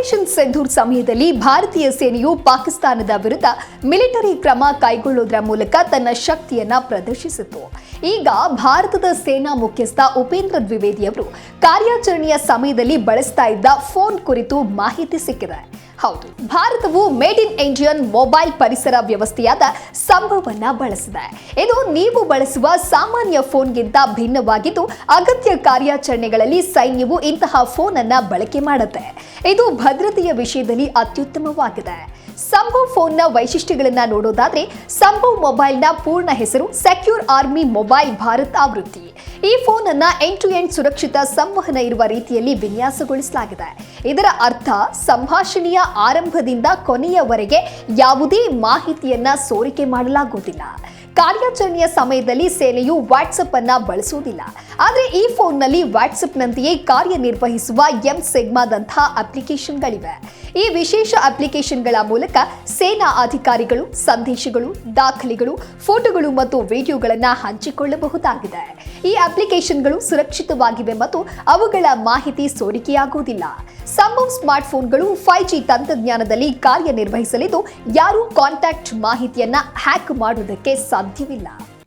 Operation Sindoor ಸಮಯದಲ್ಲಿ ಭಾರತೀಯ ಸೇನೆಯು ಪಾಕಿಸ್ತಾನದ ವಿರುದ್ಧ ಮಿಲಿಟರಿ ಕ್ರಮ ಕೈಗೊಳ್ಳುವುದರ ಮೂಲಕ ತನ್ನ ಶಕ್ತಿಯನ್ನ ಪ್ರದರ್ಶಿಸಿತು. ಈಗ ಭಾರತದ ಸೇನಾ ಮುಖ್ಯಸ್ಥ ಉಪೇಂದ್ರ ದ್ವಿವೇದಿ ಅವರು ಕಾರ್ಯಾಚರಣೆಯ ಸಮಯದಲ್ಲಿ ಬಳಸ್ತಾ ಇದ್ದ ಫೋನ್ ಕುರಿತು ಮಾಹಿತಿ ಸಿಕ್ಕಿದೆ. ಹೌದು. ಭಾರತವು ಮೇಡ್ ಇನ್ ಇಂಡಿಯನ್ ಮೊಬೈಲ್ ಪರಿಸರ ವ್ಯವಸ್ಥೆಯಾದ ಸಂಭವವನ್ನ ಬಳಸಿದೆ. ಇದು ನೀವು ಬಳಸುವ ಸಾಮಾನ್ಯ ಫೋನ್ಗಿಂತ ಭಿನ್ನವಾಗಿದ್ದು, ಅಗತ್ಯ ಕಾರ್ಯಾಚರಣೆಗಳಲ್ಲಿ ಸೈನ್ಯವು ಇಂತಹ ಫೋನ್ ಅನ್ನ ಬಳಕೆ ಮಾಡುತ್ತೆ. ಇದು ಭದ್ರತೆಯ ವಿಷಯದಲ್ಲಿ ಅತ್ಯುತ್ತಮವಾಗಿದೆ. ಸಂಭವ್ ಫೋನ್ನ ವೈಶಿಷ್ಟ್ಯಗಳನ್ನು ನೋಡೋದಾದ್ರೆ, ಸಂಭವ್ ಮೊಬೈಲ್ನ ಪೂರ್ಣ ಹೆಸರು ಸೆಕ್ಯೂರ್ ಆರ್ಮಿ ಮೊಬೈಲ್ ಭಾರತ್ ಆವೃತ್ತಿ. ಈ ಫೋನ್ ಅನ್ನ ಎಂಡ್ ಟು ಎಂಡ್ ಸುರಕ್ಷಿತ ಸಂವಹನ ಇರುವ ರೀತಿಯಲ್ಲಿ ವಿನ್ಯಾಸಗೊಳಿಸಲಾಗಿದೆ. ಇದರ ಅರ್ಥ, ಸಂಭಾಷಣೆಯ ಆರಂಭದಿಂದ ಕೊನೆಯವರೆಗೆ ಯಾವುದೇ ಮಾಹಿತಿಯನ್ನ ಸೋರಿಕೆ ಮಾಡಲಾಗುವುದಿಲ್ಲ. ಕಾರ್ಯಾಚರಣೆಯ ಸಮಯದಲ್ಲಿ ಸೇನೆಯು ವಾಟ್ಸಪ್ ಅನ್ನ ಬಳಸುವುದಿಲ್ಲ. ಆದರೆ ಈ ಫೋನ್ನಲ್ಲಿ ವಾಟ್ಸಪ್ನಂತೆಯೇ ಕಾರ್ಯನಿರ್ವಹಿಸುವ ಎಂ ಸೆಗ್ಮಾದಂತಹ ಅಪ್ಲಿಕೇಶನ್ಗಳಿವೆ. ಈ ವಿಶೇಷ ಅಪ್ಲಿಕೇಶನ್ಗಳ ಮೂಲಕ ಸೇನಾ ಅಧಿಕಾರಿಗಳು, ಸಂದೇಶಗಳು, ದಾಖಲೆಗಳು, ಫೋಟೋಗಳು ಮತ್ತು ವಿಡಿಯೋಗಳನ್ನು ಹಂಚಿಕೊಳ್ಳಬಹುದಾಗಿದೆ. ಈ ಅಪ್ಲಿಕೇಶನ್ಗಳು ಸುರಕ್ಷಿತವಾಗಿವೆ ಮತ್ತು ಅವುಗಳ ಮಾಹಿತಿ ಸೋರಿಕೆಯಾಗುವುದಿಲ್ಲ. ಸಂಭವ್ ಸ್ಮಾರ್ಟ್ಫೋನ್ಗಳು ಫೈವ್ ಜಿ ತಂತ್ರಜ್ಞಾನದಲ್ಲಿ ಕಾರ್ಯನಿರ್ವಹಿಸಲಿದ್ದು ಯಾರೂ ಕಾಂಟ್ಯಾಕ್ಟ್ ಮಾಹಿತಿಯನ್ನು ಹ್ಯಾಕ್ ಮಾಡುವುದಕ್ಕೆ ಸಾಧ್ಯವಿಲ್ಲ.